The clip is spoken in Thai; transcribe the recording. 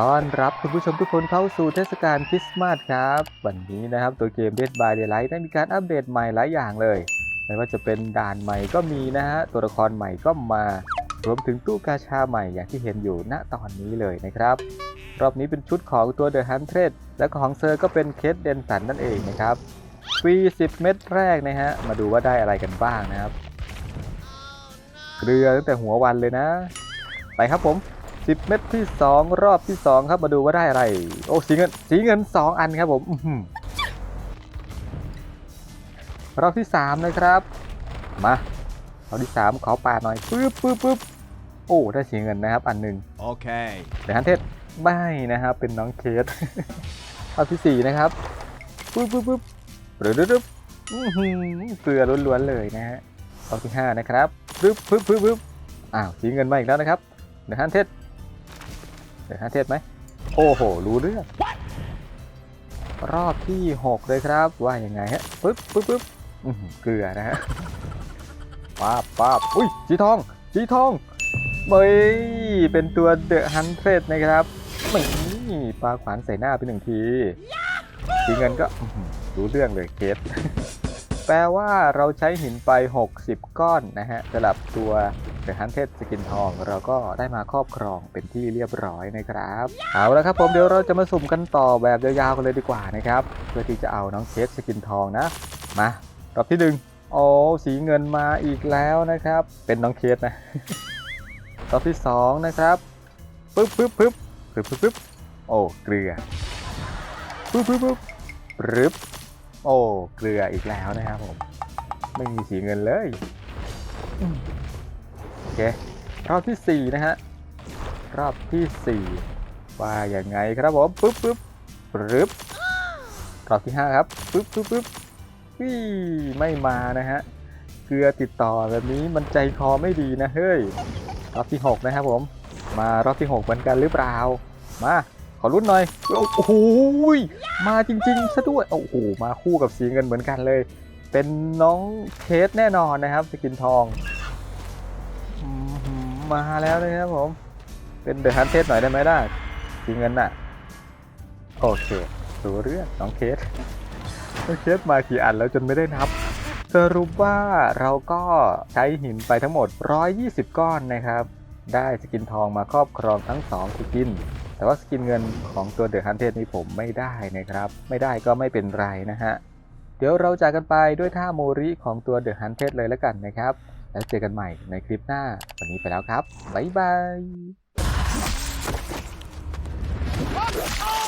ต้อนรับคุณผู้ชมทุกคนเข้าสู่เทศกาลคริสต์มาสครับ วันนี้นะครับตัวเกม Dead by Daylight ได้มีการอัปเดตใหม่หลายอย่างเลย ไม่ว่าจะเป็นด่านใหม่ก็มีนะฮะ ตัวละครใหม่ก็มารวมถึงตู้กาชาใหม่อย่างที่เห็นอยู่ณตอนนี้เลยนะครับ รอบนี้เป็นชุดของตัว The Hunted และของเซอร์ก็เป็นเคสเดนสันนั่นเองนะครับฟรี10 เม็ดแรกนะฮะ มาดูว่าได้อะไรกันบ้างนะครับ เกลือตั้งแต่หัววันเลยนะ ไปครับผม 10 เม็ดที่ 2 รอบที่ 2 ครับมาดูว่าได้อะไร โอ้สีเงินสีเงิน 2 อันครับผมอื้อหือรอบที่ 3 นะครับ มารอบที่ 3 ขอปาดหน่อยปึ๊บปึ๊บปึ๊บโอ้ได้สีเงินนะครับ อันหนึ่ง Okay. เดี๋ยวฮันเทศไม่นะครับ เป็นน้องเคสรอบที่ 4 นะครับปึ๊บปึ๊บปึ๊บหรือดึ๊บอื้อหือเกลือล้วนๆเลยนะฮะรอบที่ 5 นะครับปึ๊บปึ๊บปึ๊บปึ๊บอ้าวสีเงินมาอีกแล้วนะครับเดี๋ยวฮันเทศเดี๋ยวฮะเทศไหม โอ้โห รู้เรื่อง รอบที่6เลยครับ ว่ายังไงฮะปึ๊บปึ๊บปึ๊บอื้อหือเกลือนะฮะป้าบป้าบอุ้ยสีทองสีทองเบยเป็นตัวเดอะฮันเทสนะครับนี่ปลาขวานใส่หน้าไปหนึ่งทีสีเงินก็อื้อหือรู้เรื่องเลยเคสแปลว่าเราใช้หินไป 60 ก้อนนะฮะสำหรับตัว เดอะฮันเทสสกินทองเราก็ได้มาครอบครองเป็นที่เรียบร้อยนะครับ เอาละครับผมเดี๋ยวเราจะมาสุ่มกันต่อแบบยาวๆกันเลยดีกว่านะครับเพื่อที่จะเอาน้องเคสสกินทองนะมารอบที่หนึ่งโอ้สีเงินมาอีกแล้วนะครับ เป็นน้องเคสนะรอบที่สองนะครับปึ๊บปึ๊บปึ๊บปึ๊บปึ๊บปึ๊บโอ้เกลือปึ๊บปึ๊บปึ๊บปึ๊บโอ้เกลืออีกแล้วนะครับผม ไม่มีสีเงินเลยอื เครอบที่ 4 นะฮะ รอบที่ 4 ว่าอย่างไงครับผมปึ๊บปึ๊บปึ๊บรอบที่ 5 ครับปึ๊บปึ๊บปึ๊บวี่ไม่มานะฮะเกลือติดต่อแบบนี้มันใจคอไม่ดีนะเฮ้ยรอบที่ 6 นะครับผม มารอบที่ 6 เหมือนกันหรือเปล่า มาขอรุ่นหน่อย โอ้โห มาจริงๆซะด้วย โอ้โห มาคู่กับสีเงินเหมือนกันเลย เป็นน้องเคสแน่นอนนะครับ สกินทอง มาแล้วนะครับผม เป็นเดอะฮันเทสหน่อยได้ไหมได้สีเงินน่ะ โอเครู้เรื่องน้องเคสน้องเคสมากี่อันแล้วจนไม่ได้นับสรุปว่าเราก็ใช้หินไปทั้งหมด 120 ก้อนนะครับ ได้สกินทองมาครอบครองทั้ง2สกิน แต่ว่าสกินเงินของตัวเดอะฮันเทสนี้ผมไม่ได้นะครับ ไม่ได้ก็ไม่เป็นไรนะฮะ เดี๋ยวเราจากกันไปด้วยท่าโมริของตัวเดอะฮันเทสเลยแล้วกันนะครับ แล้วเจอกันใหม่ในคลิปหน้า วันนี้ไปแล้วครับ บ๊ายบาย